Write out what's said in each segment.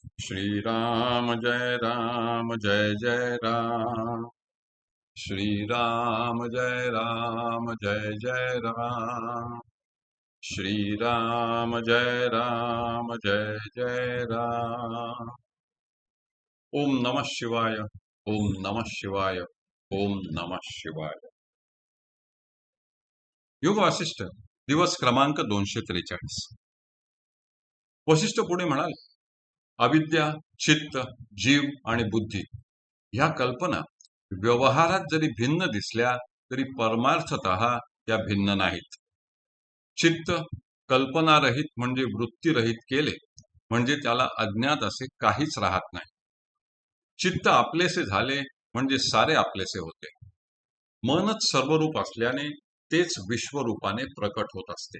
श्रीराम जय राम जय जय राम। श्रीराम जय राम जय जय राम। श्रीराम जय राम जय जय राम। ओम नमः शिवाय ओम नमः शिवाय ओम नमः शिवाय। योग वासिष्ठ दिवस क्रमांक दोनशे त्रेचाळीस. वशिष्ठ पुढे म्हणाले अविद्या चित्त जीव आणि बुद्धी ह्या कल्पना व्यवहारात जरी भिन्न दिसल्या तरी परमार्थत त्या भिन्न नाहीत. चित्त कल्पनारहित म्हणजे वृत्तीरहित केले म्हणजे त्याला अज्ञात असे काहीच राहत नाही. चित्त आपलेसे झाले म्हणजे सारे आपलेसे होते. मनच सर्वरूप असल्याने तेच विश्वरूपाने प्रकट होत असते.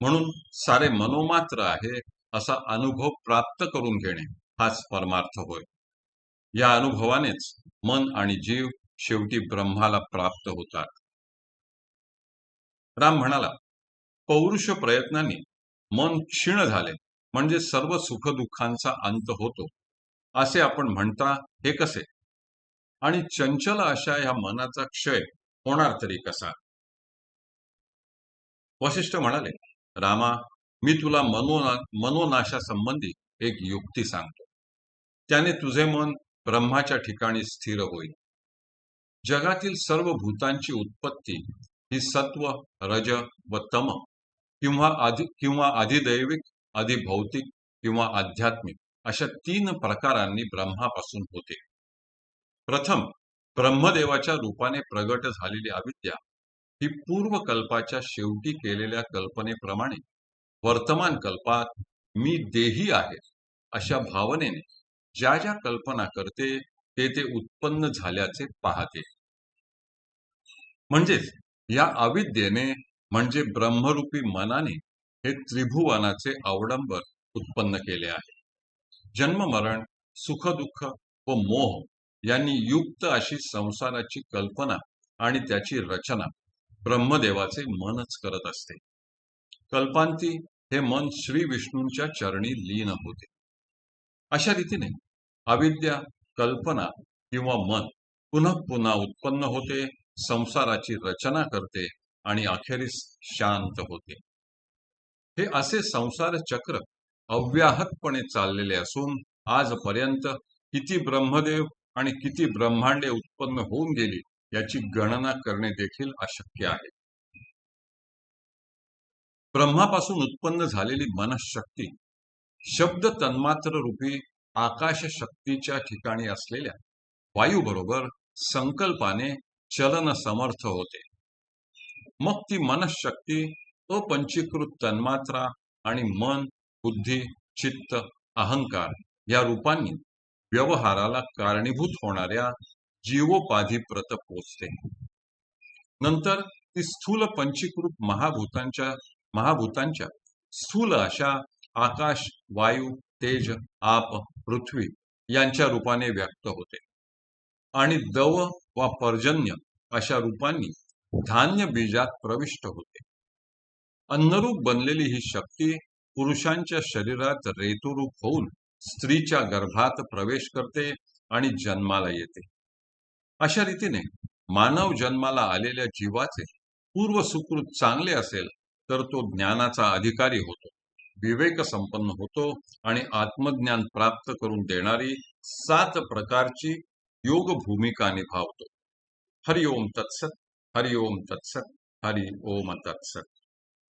म्हणून सारे मनोमात्र आहे असा अनुभव प्राप्त करून घेणे हाच परमार्थ होय. या अनुभवानेच मन आणि जीव शेवटी ब्रह्माला प्राप्त होतात. राम म्हणाला पौरुष प्रयत्नांनी मन क्षीण झाले म्हणजे सर्व सुखदुःखांचा अंत होतो असे आपण म्हणता हे कसे? आणि चंचल अशा या मनाचा क्षय होणार तरी कसा? वशिष्ठ म्हणाले रामा मी तुला मनोना मनोनाशासंबंधी एक युक्ती सांगतो. त्याने तुझे मन ब्रह्माच्या ठिकाणी स्थिर होईल. जगातील सर्व भूतांची उत्पत्ती ही सत्व रज व तम किंवा आधी किंवा अधिदैविक अधिभौतिक किंवा आध्यात्मिक अशा तीन प्रकारांनी ब्रह्मापासून होते. प्रथम ब्रह्मदेवाच्या रूपाने प्रगट झालेली अविद्या ही पूर्वकल्पाच्या शेवटी केलेल्या कल्पनेप्रमाणे वर्तमान कल्पात मी देही आहे अशा भावनेने ज्या ज्या कल्पना करते ते ते उत्पन्न झाल्याचे पाहते. म्हणजेच या अविद्येने म्हणजे ब्रह्मरूपी मनाने हे त्रिभुवनाचे अवडंबर उत्पन्न केले आहे. जन्म मरण सुखदुःख व मोह यांनी युक्त अशी संसाराची कल्पना आणि त्याची रचना ब्रह्मदेवाचे मनच करत असते. कल्पांती हे मन श्री विष्णूंच्या चरणी लीन होते. अशा रीतीने अविद्या कल्पना किंवा मन पुन्हा पुन्हा उत्पन्न होते संसाराची रचना करते आणि अखेरीस शांत होते. हे असे संसार चक्र अव्याहतपणे चाललेले असून आजपर्यंत किती ब्रह्मदेव आणि किती ब्रह्मांडे उत्पन्न होऊन गेली याची गणना करणे देखील अशक्य आहे. ब्रह्मापासून उत्पन्न झालेली मनशक्ती शब्द तन्मात्र रूपी आकाश शक्तीच्या ठिकाणी असलेल्या वायूबरोबर संकल्पाने चलन समर्थ होते. मग ती मनशक्ती अपंचीकृत तन्मात्रा आणि मन बुद्धी चित्त अहंकार या रूपांनी व्यवहाराला कारणीभूत होणाऱ्या जीवोपाधी प्रत पोचते. नंतर ती स्थूल पंचीकृत महाभूतांच्या महाभूतांच्या स्थूल अशा आकाश वायू तेज आप पृथ्वी यांच्या रूपाने व्यक्त होते. आणि दव वा पर्जन्य अशा रूपांनी धान्य बीजात प्रविष्ट होते. अन्नरूप बनलेली ही शक्ती पुरुषांच्या शरीरात रेतुरूप होऊन स्त्रीच्या गर्भात प्रवेश करते आणि जन्माला येते. अशा रीतीने मानव जन्माला आलेल्या जीवाचे पूर्व सुकृत चांगले असेल तर तो ज्ञानाचा अधिकारी होतो. विवेक संपन्न होतो आणि आत्मज्ञान प्राप्त करून देणारी सात प्रकारची योग भूमिका निभावतो. हरि ओम तत्सत हरि ओम तत्सत हरि ओम तत्सत.